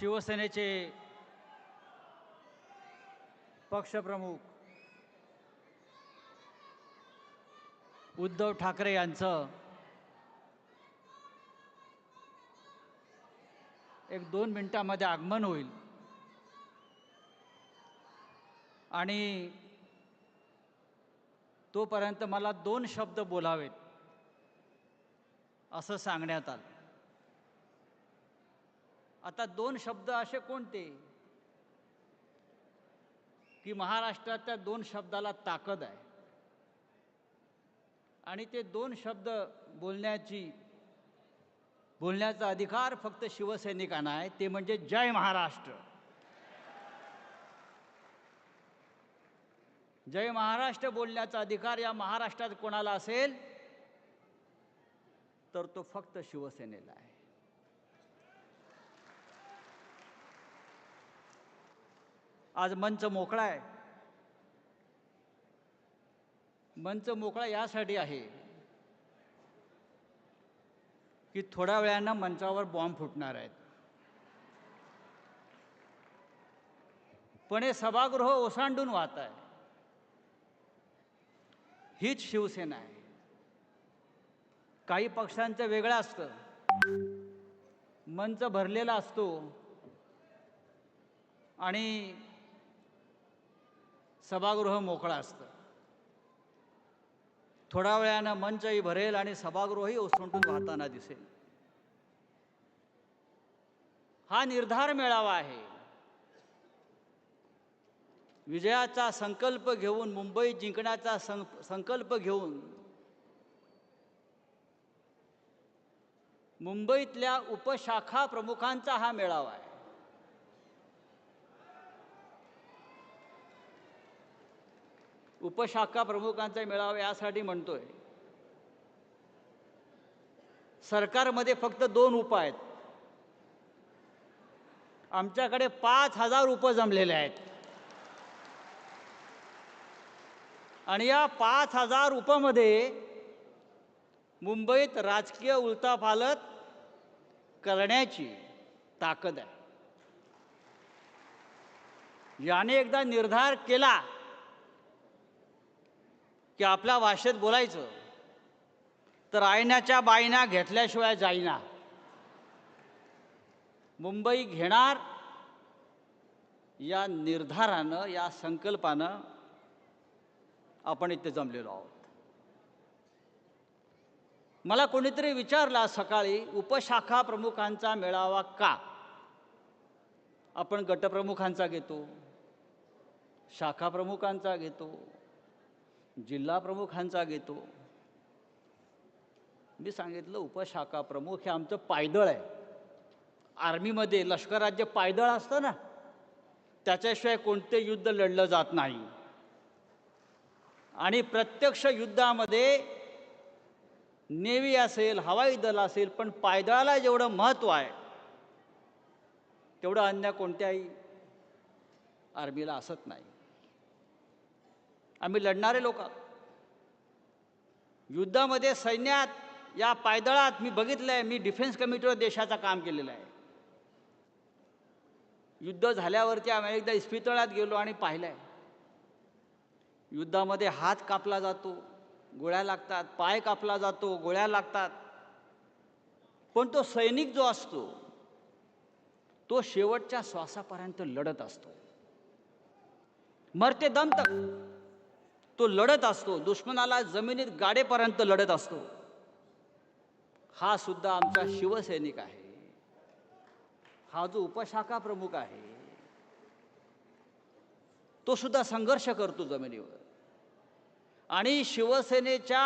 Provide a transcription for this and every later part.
शिवसेनेचे पक्षप्रमुख उद्धव ठाकरे यांचं एक दोन मिनिटामध्ये आगमन होईल. आणि तोपर्यंत मला दोन शब्द बोलावेत असं सांगण्यात आलं. आता दोन शब्द असे कोणते? की महाराष्ट्रात त्या दोन शब्दाला ताकद आहे. आणि ते दोन शब्द बोलण्याची बोलण्याचा अधिकार फक्त शिवसैनिकांना आहे ते म्हणजे जय महाराष्ट्र. जय महाराष्ट्र बोलण्याचा अधिकार या महाराष्ट्रात कोणाला असेल? तर तो फक्त शिवसेनेला आहे. आज मंच मोकळा आहे. मंच मोकळा यासाठी आहे की थोड्या वेळानं मंचावर बॉम्ब फुटणार आहेत. पण हे सभागृह ओसांडून वाहत आहे. हीच शिवसेना आहे. काही पक्षांचं वेगळं असतं. मंच भरलेला असतो. आणि सभागृह मोकळं असतं. थोड्या वेळानं मंचही भरेल आणि सभागृहही ओसंटून वाहताना दिसेल. हा निर्धार मेळावा आहे. विजयाचा संकल्प घेऊन मुंबई जिंकण्याचा सं संकल्प घेऊन मुंबईतल्या उपशाखा प्रमुखांचा हा मेळावा आहे. उपशाखा प्रमुखांचा मेळावा यासाठी म्हणतोय. सरकारमध्ये फक्त दोन उप आहेत. आमच्याकडे पाच हजार उप जमलेले आहेत. आणि या पाच हजार उपमध्ये मुंबईत राजकीय उलथापालथ करण्याची ताकद आहे. याने एकदा निर्धार केला की आपल्या भाषेत बोलायचं तर आयनाच्या बायना घेतल्याशिवाय जाईना. मुंबई घेणार या निर्धारानं या संकल्पानं आपण इथे जमलेलो आहोत. मला कोणीतरी विचारला सकाळी उपशाखा प्रमुखांचा मेळावा का? आपण गटप्रमुखांचा घेतो शाखा प्रमुखांचा घेतो जिल्हाप्रमुखांचा घेतो. मी सांगितलं उपशाखा प्रमुख हे आमचं पायदळ आहे. आर्मीमध्ये लष्करात जे पायदळ असतं ना त्याच्याशिवाय कोणते युद्ध लढलं जात नाही. आणि प्रत्यक्ष युद्धामध्ये नेव्ही असेल हवाई दल असेल पण पायदळाला जेवढं महत्त्व आहे तेवढं अन्य कोणत्याही आर्मीला असत नाही. आम्ही लढणारे लोक युद्धामध्ये सैन्यात या पायदळात मी बघितलं आहे मी डिफेन्स कमिटीवर देशाचं काम केलेलं आहे. युद्ध झाल्यावरती आम्ही एकदा इस्पितळात गेलो आणि पाहिलं आहे युद्धामध्ये हात कापला जातो गोळ्या लागतात पाय कापला जातो गोळ्या लागतात. पण तो सैनिक जो असतो तो शेवटच्या श्वासापर्यंत लढत असतो. मरते दम तक. तो लढत असतो. दुश्मनाला जमिनीत गाडेपर्यंत लढत असतो. हा सुद्धा आमचा शिवसैनिक आहे. हा जो उपशाखा प्रमुख आहे तो सुद्धा संघर्ष करतो जमिनीवर. आणि शिवसेनेच्या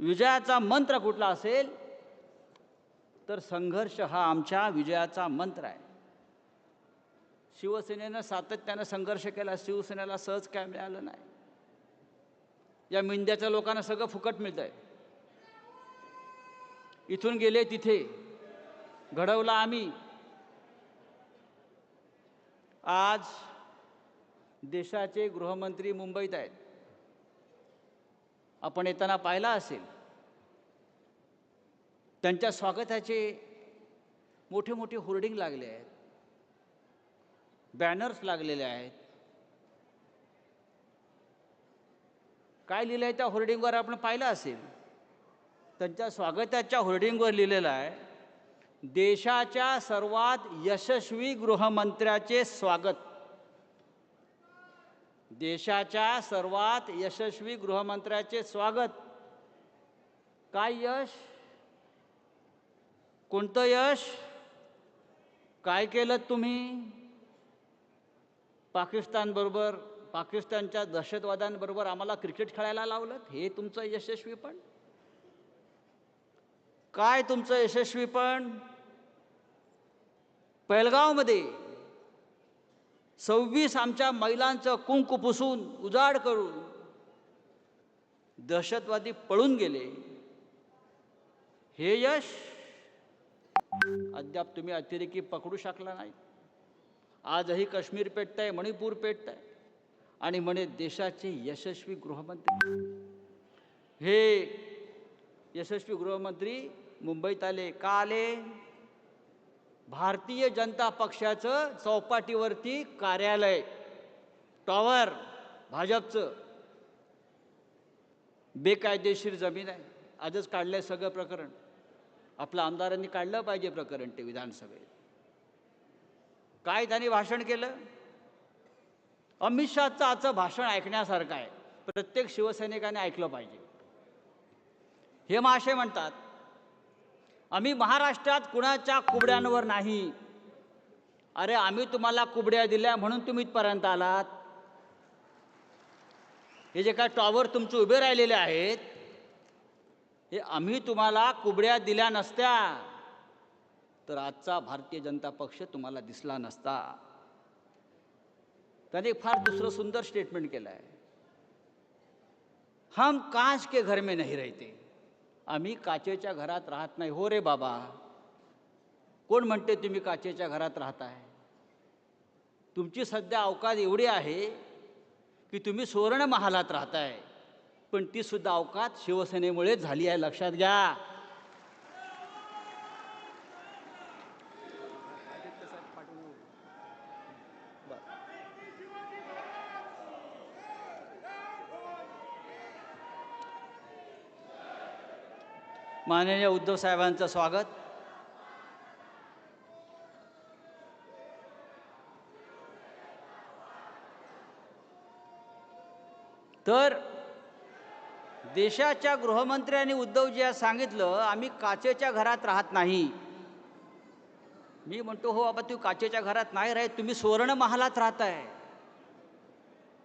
विजयाचा मंत्र कुठला असेल? तर संघर्ष हा आमच्या विजयाचा मंत्र आहे. शिवसेनेनं सातत्यानं संघर्ष केला शिवसेनेला सहज काय मिळालं नाही. या मिंद्याच्या लोकांना सगळं फुकट मिळत आहे इथून गेले तिथे. घडवला आम्ही. आज देशाचे गृहमंत्री मुंबईत आहेत. आपण येताना पाहिला असेल. त्यांच्या स्वागताचे मोठे मोठे होर्डिंग लागले आहेत. बॅनर्स लागलेले आहेत. काय लिहिलं आहे त्या होर्डिंगवर आपण पाहिलं असेल. त्यांच्या स्वागताच्या होर्डिंगवर लिहिलेलं आहे देशाच्या सर्वात यशस्वी गृहमंत्र्याचे स्वागत. देशाच्या सर्वात यशस्वी गृहमंत्र्याचे स्वागत. काय यश? कोणतं यश? काय केलं तुम्ही? पाकिस्तानबरोबर पाकिस्तानच्या दहशतवाद्यांबरोबर आम्हाला क्रिकेट खेळायला लावलं हे तुमचं यशस्वीपण काय तुमचं यशस्वीपण पैलगावमध्ये सव्वीस आमच्या महिलांचं कुंकू पुसून उजाड करून दहशतवादी पळून गेले. हे यश अद्याप तुम्ही अतिरेकी पकडू शकला नाही. आजही काश्मीर पेटत आहे मणिपूर पेटत आहे आणि म्हणे देशाचे यशस्वी गृहमंत्री. हे यशस्वी गृहमंत्री मुंबईत आले. का आले? भारतीय जनता पक्षाचं चौपाटीवरती कार्यालय टॉवर भाजपचं. बेकायदेशीर जमीन आहे. आजच काढलंय सगळं प्रकरण. आपल्या आमदारांनी काढलं पाहिजे प्रकरण ते विधानसभेत. काय त्यांनी भाषण केलं? अमित शहाचं आजचं भाषण ऐकण्यासारखं आहे. प्रत्येक शिवसैनिकाने ऐकलं पाहिजे. हे महाशय म्हणतात आम्ही महाराष्ट्रात कुणाच्या कुबड्यांवर नाही. अरे आम्ही तुम्हाला कुबड्या दिल्या म्हणून तुम्ही इथपर्यंत आलात. हे जे काय टॉवर तुमचे उभे राहिलेले आहेत हे आम्ही तुम्हाला कुबड्या दिल्या नसत्या. तर आजचा भारतीय जनता पक्ष तुम्हाला दिसला नसता. त्याने फार दुसरं सुंदर स्टेटमेंट केलं आहे हम काच के घर में नाही रहते. आम्ही काचेच्या घरात राहत नाही. हो रे बाबा. कोण म्हणते तुम्ही काचेच्या घरात राहताय? तुमची सध्या अवकाश एवढी आहे की तुम्ही सुवर्ण महालात राहताय. पण ती सुद्धा अवकात शिवसेनेमुळे झाली आहे. लक्षात घ्या. माननीय उद्धव साहेबांचं स्वागत. तर देशाच्या गृहमंत्र्यांनी उद्धवजी आज सांगितलं आम्ही काचेच्या घरात राहत नाही. मी म्हणतो हो बाबा तू काचेच्या घरात नाही राहत तुम्ही सुवर्ण महालात राहताय.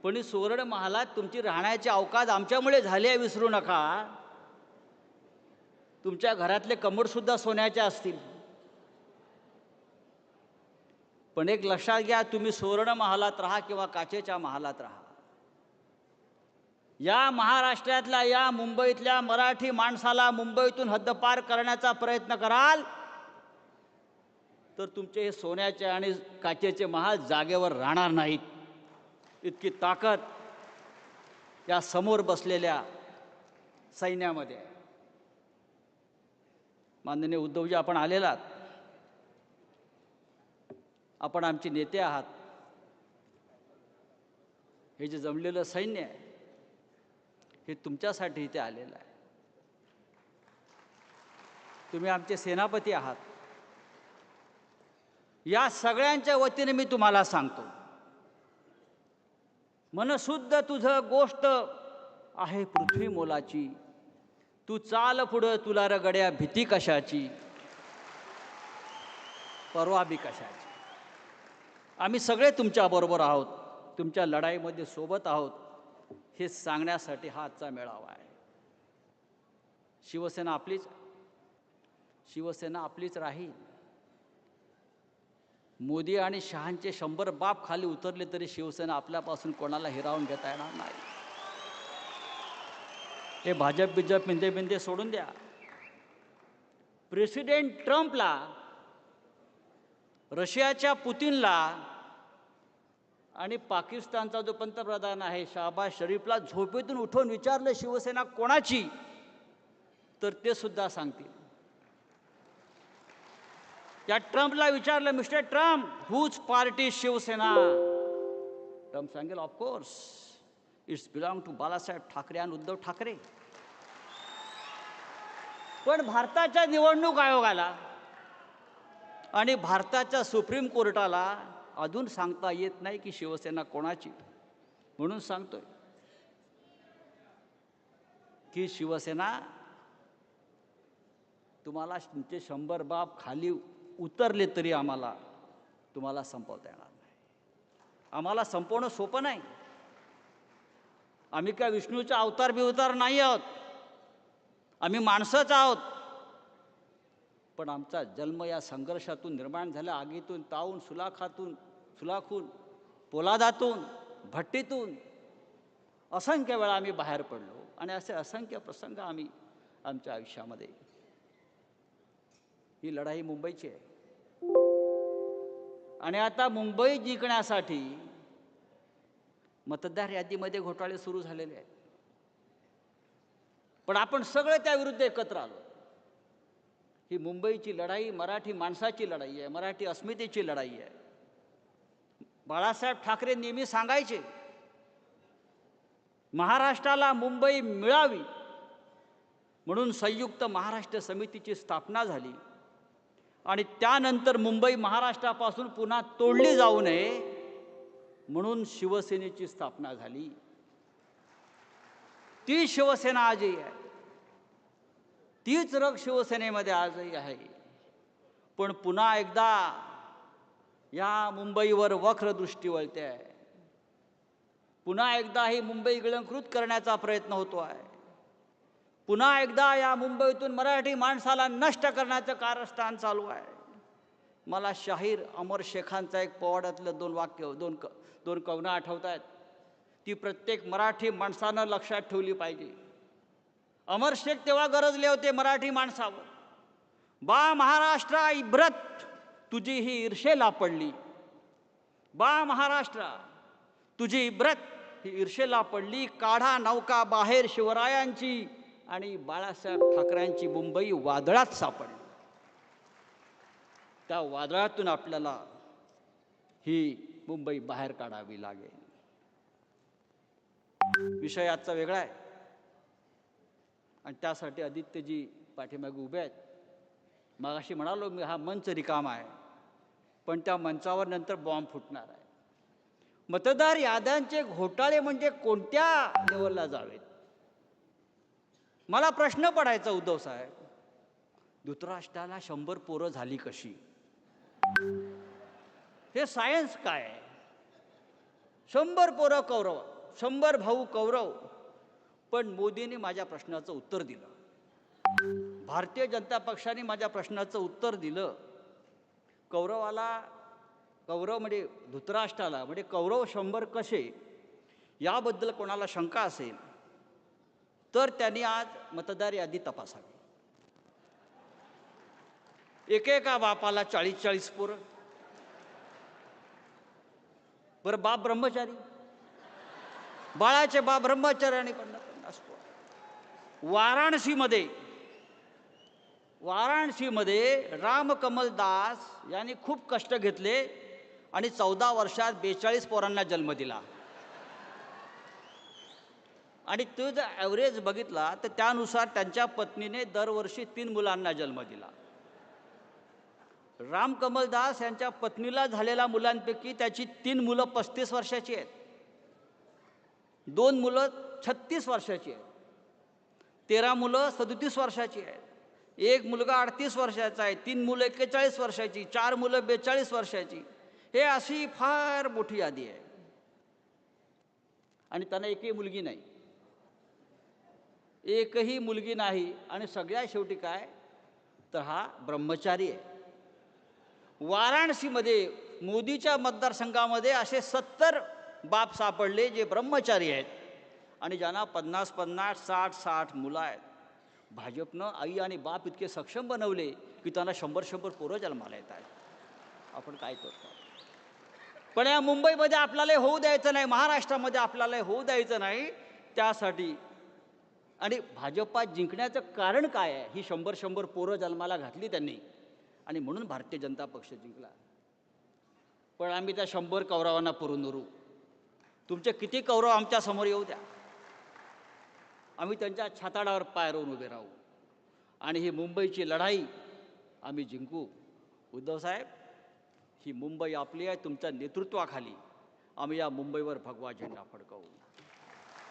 पण सुवर्ण महालात तुमची राहण्याची अवकाश आमच्यामुळे झाली आहे विसरू नका. तुमच्या घरातले कमरसुद्धा सोन्याचे असतील. पण एक लक्षात घ्या तुम्ही सुवर्ण महालात राहा किंवा काचेच्या महालात राहा. या महाराष्ट्रातल्या या मुंबईतल्या मराठी माणसाला मुंबईतून हद्दपार करण्याचा प्रयत्न कराल तर तुमचे हे सोन्याचे आणि काचेचे महाल जागेवर राहणार नाहीत. इतकी ताकद या समोर बसलेल्या सैन्यामध्ये. आहे माननीय उद्धवजी आपण आलेलात आपण आमचे नेते आहात. हे जे जमलेलं सैन्य आहे हे तुमच्यासाठी इथे आलेलं आहे. तुम्ही आमचे सेनापती आहात. या सगळ्यांच्या वतीने मी तुम्हाला सांगतो. मनशुद्ध तुझं गोष्ट आहे पृथ्वी मोलाची. तू चाल पुढं तुला रगड्या भीती कशाची? परवा बी कशाची? आम्ही सगळे तुमच्याबरोबर आहोत तुमच्या लढाईमध्ये सोबत आहोत. हे सांगण्यासाठी हा आजचा मेळावा आहे. शिवसेना आपलीच शिवसेना आपलीच राहील. मोदी आणि शहांचे शंभर बाप खाली उतरले तरी शिवसेना आपल्यापासून कोणाला हिरावून घेता येणार नाही. हे भाजप बिजप मिंदे बिंदे सोडून द्या. प्रेसिडेंट ट्रम्पला रशियाच्या पुतीनला आणि पाकिस्तानचा जो पंतप्रधान आहे शाहबाज शरीफला झोपेतून उठवून विचारलं शिवसेना कोणाची तर ते सुद्धा सांगतील. त्या ट्रम्पला विचारलं mister Trump whose party Shivsena? Trump सांगेल of course it's belong to Balasaheb Thackeray आणि उद्धव ठाकरे. पण भारताच्या निवडणूक आयोगाला आणि भारताच्या सुप्रीम कोर्टाला अजून सांगता येत नाही की शिवसेना कोणाची. म्हणून सांगतोय की शिवसेना तुम्हाला तुमचे शंभर बाब खाली उतरले तरी आम्हाला तुम्हाला संपवता येणार नाही. आम्हाला संपवणं सोपं नाही. आम्ही काय विष्णूचा अवतार बिवतार नाही आहोत. आम्ही माणसंच आहोत. पण आमचा जन्म या संघर्षातून निर्माण झाला. आगीतून तावून सुलाखातून सुलाखून पोलादातून भट्टीतून असंख्य वेळा आम्ही बाहेर पडलो आणि असे असंख्य प्रसंग आम्ही आमच्या आयुष्यामध्ये. ही लढाई मुंबईची आहे. आणि आता मुंबई जिंकण्यासाठी मतदार यादीमध्ये घोटाळे सुरू झालेले आहेत. पण आपण सगळे त्याविरुद्ध एकत्र आलो. ही मुंबईची लढाई मराठी माणसाची लढाई आहे मराठी अस्मितेची लढाई आहे. बाळासाहेब ठाकरे नेहमी सांगायचे महाराष्ट्राला मुंबई मिळावी. म्हणून संयुक्त महाराष्ट्र समितीची स्थापना झाली. आणि त्यानंतर मुंबई महाराष्ट्रापासून पुन्हा तोडली जाऊ नये म्हणून शिवसेनेची स्थापना झाली. ती शिवसेना आजही आहे. तीच रग शिवसेनेमध्ये आजही आहे. पण पुन्हा एकदा या मुंबईवर वक्र दृष्टी वळते. आहे पुन्हा एकदा ही मुंबई गिळंकृत करण्याचा प्रयत्न होतो आहे. पुन्हा एकदा या मुंबईतून मराठी माणसाला नष्ट करण्याचं कारस्थान चालू आहे. मला शाहीर अमर शेखांचा एक पोवाड्यातलं दोन वाक्य दोन क दोन कवनं आठवत आहेत ती प्रत्येक मराठी माणसानं लक्षात ठेवली पाहिजे. अमर शेख तेव्हा गरजले होते मराठी माणसावर. बा महाराष्ट्रा इब्रत तुझी ही ईर्षेला पडली बा महाराष्ट्रा तुझी इब्रत ही ईर्षेला पडली काढा नौका बाहेर शिवरायांची आणि बाळासाहेब ठाकरेंची मुंबई वादळात सापडली. त्या वादळातून आपल्याला ही मुंबई बाहेर काढावी लागेल. विषय आजचा वेगळा आहे. आणि त्यासाठी आदित्यजी पाठीमागे उभे आहेत. मगाशी म्हणालो मी हा मंच रिकामा आहे. पण त्या मंचावर नंतर बॉम्ब फुटणार आहे. मतदार याद्यांचे घोटाळे म्हणजे कोणत्या लेवलला जावेत? मला प्रश्न पडायचा उद्धव साहेब. धृतराष्ट्राला शंभर पोरं झाली कशी? हे सायन्स काय? आहे शंभर पोरं कौरव शंभर भाऊ कौरव. पण मोदींनी माझ्या प्रश्नाचं उत्तर दिलं. भारतीय जनता पक्षाने माझ्या प्रश्नाचं उत्तर दिलं. कौरवाला कौरव म्हणजे धृतराष्ट्राला म्हणजे कौरव शंभर कसे? याबद्दल कोणाला शंका असेल? तर त्यांनी आज मतदार यादी तपासावी. एकेका बापाला चाळीस चाळीस पोरं. बरं बाप ब्रह्मचारी. बाळाचे बाप ब्रह्मचारी आणि पन्नास पन्नास पोरं. वाराणसीमध्ये वाराणसीमध्ये रामकमल दास यांनी खूप कष्ट घेतले आणि चौदा वर्षात बेचाळीस पोरांना जन्म दिला. आणि तो जर ॲव्हरेज बघितला तर त्यानुसार त्यांच्या पत्नीने दरवर्षी तीन मुलांना जन्म दिला. रामकमलदास यांच्या पत्नीला झालेल्या मुलांपैकी त्याची तीन मुलं पस्तीस वर्षाची आहेत. दोन मुलं छत्तीस वर्षाची आहेत. तेरा मुलं सदतीस वर्षाची आहेत. एक मुलगा अडतीस वर्षाचा आहे तीन मुलं एक्केचाळीस वर्षाची चार मुलं बेचाळीस वर्षाची. हे अशी फार मोठी यादी आहे. आणि त्यांना एकही मुलगी नाही. एकही मुलगी नाही आणि सगळ्या शेवटी काय? तर हा ब्रह्मचारी आहे. वाराणसीमध्ये मोदीच्या मतदारसंघामध्ये असे सत्तर बाप सापडले जे ब्रह्मचारी आहेत. आणि ज्यांना पन्नास पन्नास साठ साठ मुलं आहेत. भाजपनं आई आणि बाप इतके सक्षम बनवले की त्यांना शंभर शंभर पोरं जन्माला येत आहेत. आपण काय करतो? पण या मुंबईमध्ये आपल्याला होऊ द्यायचं नाही महाराष्ट्रामध्ये आपल्याला होऊ द्यायचं नाही त्यासाठी. आणि भाजपात जिंकण्याचं कारण काय आहे? ही शंभर शंभर पोरं जन्माला घातली त्यांनी. आणि म्हणून भारतीय जनता पक्ष जिंकला. पण आम्ही त्या शंभर कौरवांना पुरून उरू तुमचे किती कौरव आमच्यासमोर येऊ द्या. आम्ही त्यांच्या छाताडावर पाय रोवून उभे राहू. आणि ही मुंबईची लढाई आम्ही जिंकू. उद्धव साहेब ही मुंबई आपली आहे तुमच्या नेतृत्वाखाली. आम्ही या मुंबईवर भगवा झेंडा फडकवू.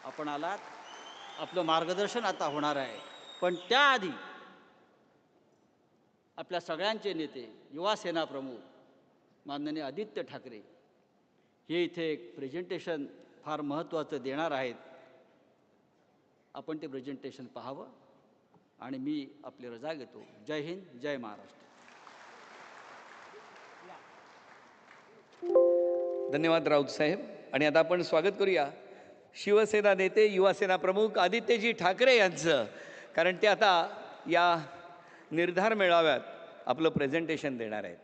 आपण आलात. आपलं मार्गदर्शन आता होणार आहे. पण त्याआधी आपल्या सगळ्यांचे नेते युवा सेना प्रमुख माननीय आदित्य ठाकरे हे इथे एक प्रेझेंटेशन फार महत्त्वाचं देणार आहेत. आपण ते प्रेझेंटेशन पाहावं आणि मी आपली रजा घेतो. जय हिंद जय महाराष्ट्र. धन्यवाद राऊत साहेब. आणि आता आपण स्वागत करूया शिवसेना नेते युवासेना प्रमुख आदित्यजी ठाकरे यांचं. कारण ते आता या निर्धार मेळाव्यात आपलं प्रेझेंटेशन देणार आहेत.